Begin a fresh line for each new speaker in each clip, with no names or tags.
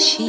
she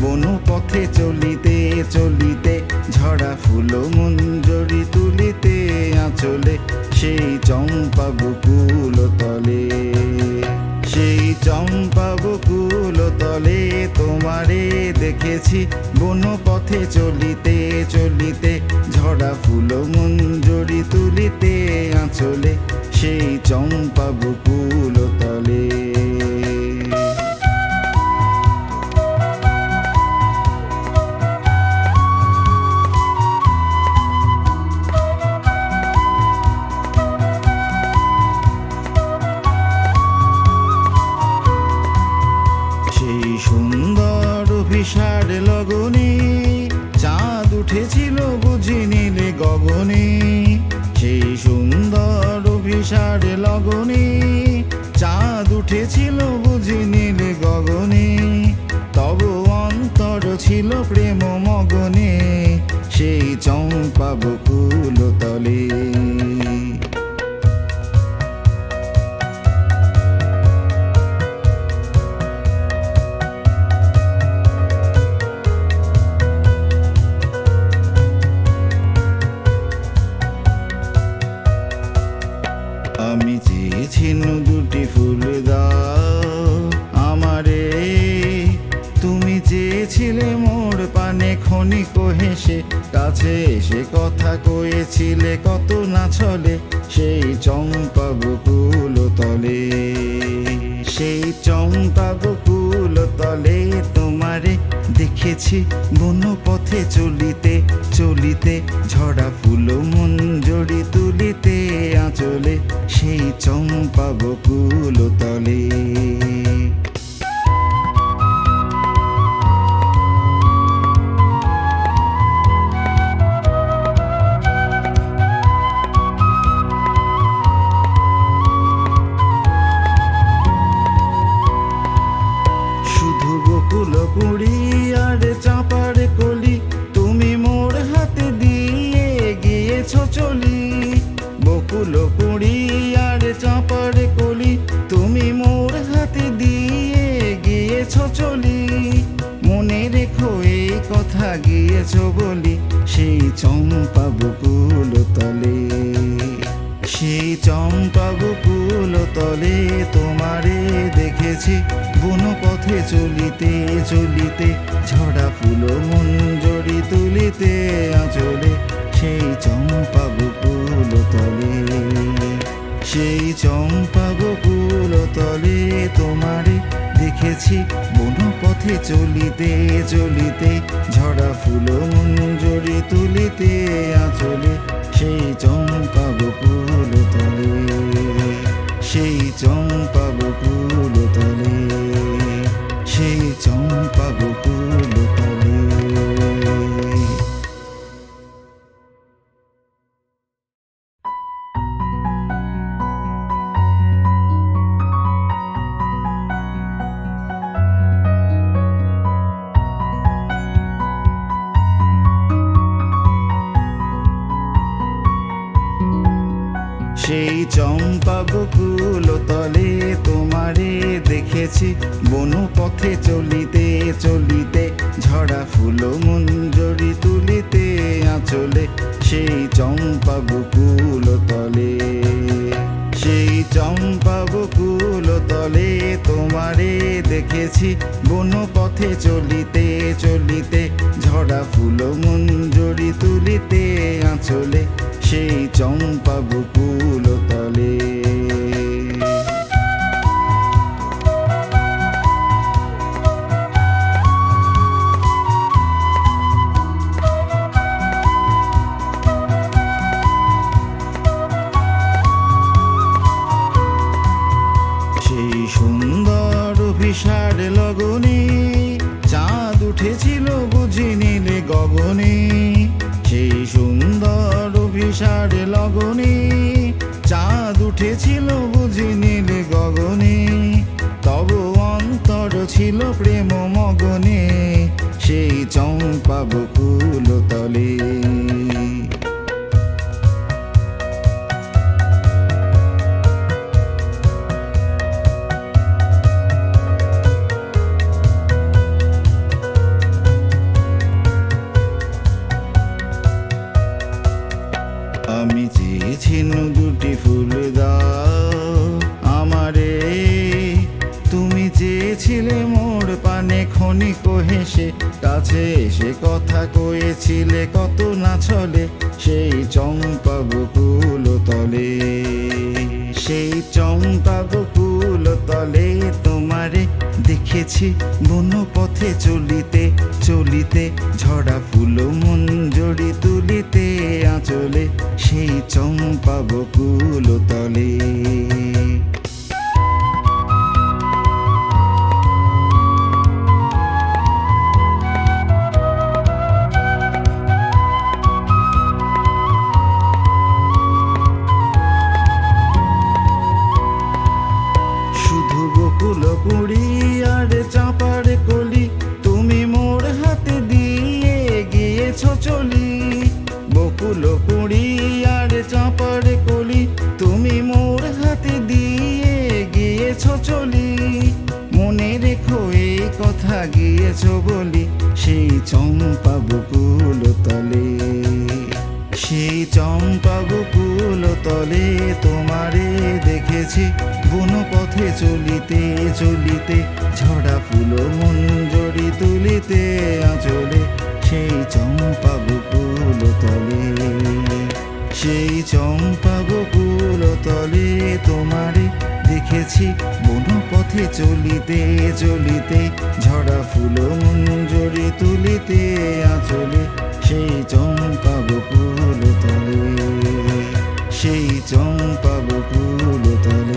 বনু পথে চলিতে চলিতে ঝরা ফুল মঞ্জরি তুলিতে আঁচলে, সেই চম্পা বকুল তলে। সেই চম্পা বকুল তলে তোমারে দেখেছি। বন পথে চলিতে চলিতে ঝরা ফুল মঞ্জরি তুলিতে আঁচলে, সেই চম্পা বকুল তলে। মগনে সেই চম্পা চম্পা বকুল তলে। তোমারে দেখেছি বন পথে চলিতে চলিতে ঝরা ফুল মঞ্জরি তুলিতে, আঁচলে সেই চম্পা বকুল তলে। কুড়ি আর চাপার কলি, তুমি মোর হাতে দিয়ে গিয়েছো চলি। মনে রেখো এই কথা গিয়েছো বলি, সেই চম্পা বকুল তলে। সেই চম্পা বকুল তলে তোমারে দেখেছি, বন পথে চলিতে চলিতে ঝড়া ফুল মঞ্জরি তুলিতে আঁচলে। সেই চম্পা বকুল তলে। সেই চম্পা বকুল তলে তোমারে দেখেছি। বন পথে চলিতে চলিতে ঝড়া ফুল মঞ্জরি তুলিতে আঁচলে সেই চম্পা বকুল তলে। সেই চম্পা বকুল তলে, সেই চম্পা বকুল তলে। পথে চলিতে চলিতে ঝরা ফুল মঞ্জরি তুলিতে আঁচলে, সেই চম্পা বকুল তলে। সেই চম্পা বকুল তলে তোমারে দেখেছি বন পথে চলিতে চলিতে ঝরা ফুল মঞ্জরি তুলিতে আঁচলে, সেই চম্পা বকুল তলে। উঠেছিল বুঝি নীল গগনে। তব অন্তর ছিল প্রেম মগনে। সেই চম্পা বকুল তলে। আমি চেয়েছি দুটি ফুল দাও। আমারে তুমি চেয়েছিলে মোর পানে খনি কহেসে কাছে এসে কথা কয়েছিলে কত না ছলে। সেই চম্পা বকুল তলে, সেই চম্পা বকুল তলে তো তোমারে দেখেছি বন পথে চলিতে চলিতে ঝড়া ফুল মঞ্জরি তুলিতে আঁচলে সেই চম্পাবকুল তলে। দেখেছি বন পথে চলিতে চলিতে ঝড়া ফুল মঞ্জরি তুলিতে আঁচলে, সেই চম্পা বকুল তলে। সেই চম্পা বকুল তলে তোমারে দেখেছি বন পথে চলিতে চলিতে ঝড়া ফুল মঞ্জরি তুলিতে আঁচলে, সেই চম্পা বকুল তলে। সেই চম্পা Dale.